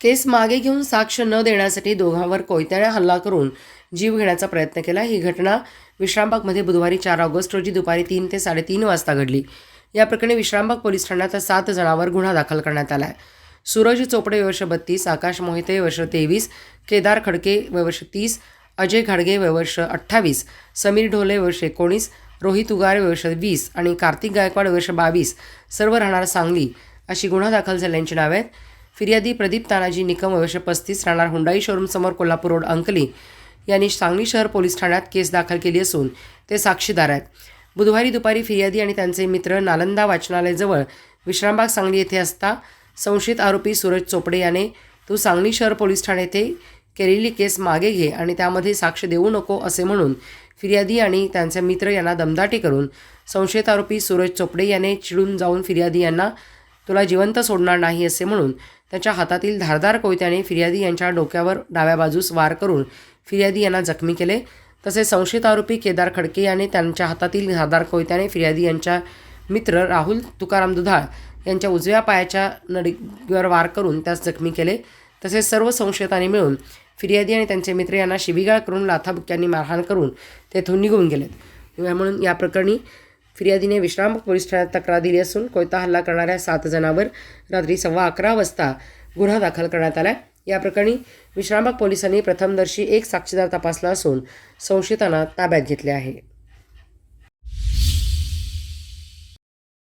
केस मागे घेऊन साक्ष न देण्यासाठी दोघांवर कोयत्याने हल्ला करून जीव घेण्याचा प्रयत्न केला. ही घटना विश्रामबागमध्ये बुधवारी चार ऑगस्ट रोजी दुपारी तीन ते साडेतीन वाजता घडली. या प्रकरणी विश्रामबाग पोलीस ठाण्यात सात जणांवर गुन्हा दाखल करण्यात आला आहे सूरज चोपडे वर्ष बत्तीस आकाश मोहिते वर्ष तेवीस केदार खडके वर्ष तीस अजय घाडगे वर्ष अठ्ठावीस समीर ढोले वर्ष एकोणीस रोहित उगारे वर्ष वीस आणि कार्तिक गायकवाड वर्ष बावीस सर्व राहणार सांगली अशी गुन्हा दाखल झाल्यांची नावे आहेत. फिर्यादी प्रदीप तानाजी निकम वर्ष पस्तीस राहणार हुंडाई शोरूमसमोर कोल्हापूर रोड अंकली यांनी सांगली शहर पोलीस ठाण्यात केस दाखल केली असून ते साक्षीदार आहेत. बुधवारी दुपारी फिर्यादी आणि त्यांचे मित्र नालंदा वाचनालयाजवळ विश्रामबाग सांगली येथे असता संशयित आरोपी सूरज चोपडे याने तू सांगली शहर पोलीस ठाणे येथे केलेली केस मागे घे आणि त्यामध्ये साक्ष देऊ नको असे म्हणून फिर्यादी आणि त्यांचे मित्र यांना दमदाटी करून संशयित आरोपी सूरज चोपडे याने चिडून जाऊन फिर्यादी यांना तुला जिवंत सोडणार नाही असे म्हणून त्याच्या हातातील धारदार कोयत्याने फिर्यादी यांच्या डोक्यावर डाव्या बाजूस वार करून फिर्यादी यांना जखमी केले. तसेच संशयित आरोपी केदार खडके याने त्यांच्या हातातील धारदार कोयत्याने फिर्यादी यांच्या मित्र राहुल तुकाराम दुधाळ यांच्या उजव्या पायाच्या नडीवर वार करून त्यास जखमी केले. तसेच सर्व संशयितांनी मिळून फिर्यादी आणि त्यांचे मित्र यांना शिबिगाळ करून लाथाबुक्यांनी मारहाण करून तेथून निघून गेलेत. म्हणून या प्रकरणी फिर्यादीने विश्राम पोलीस ठाण्यात तक्रार दिली असून कोयता हल्ला करणाऱ्या सात जणांवर रात्री सव्वा अकरा वाजता गुन्हा दाखल करण्यात आला या प्रकरणी विश्रामबाग पोलिसांनी प्रथमदर्शी एक साक्षीदार तपासला असून संशयितांना ताब्यात घेतले आहे.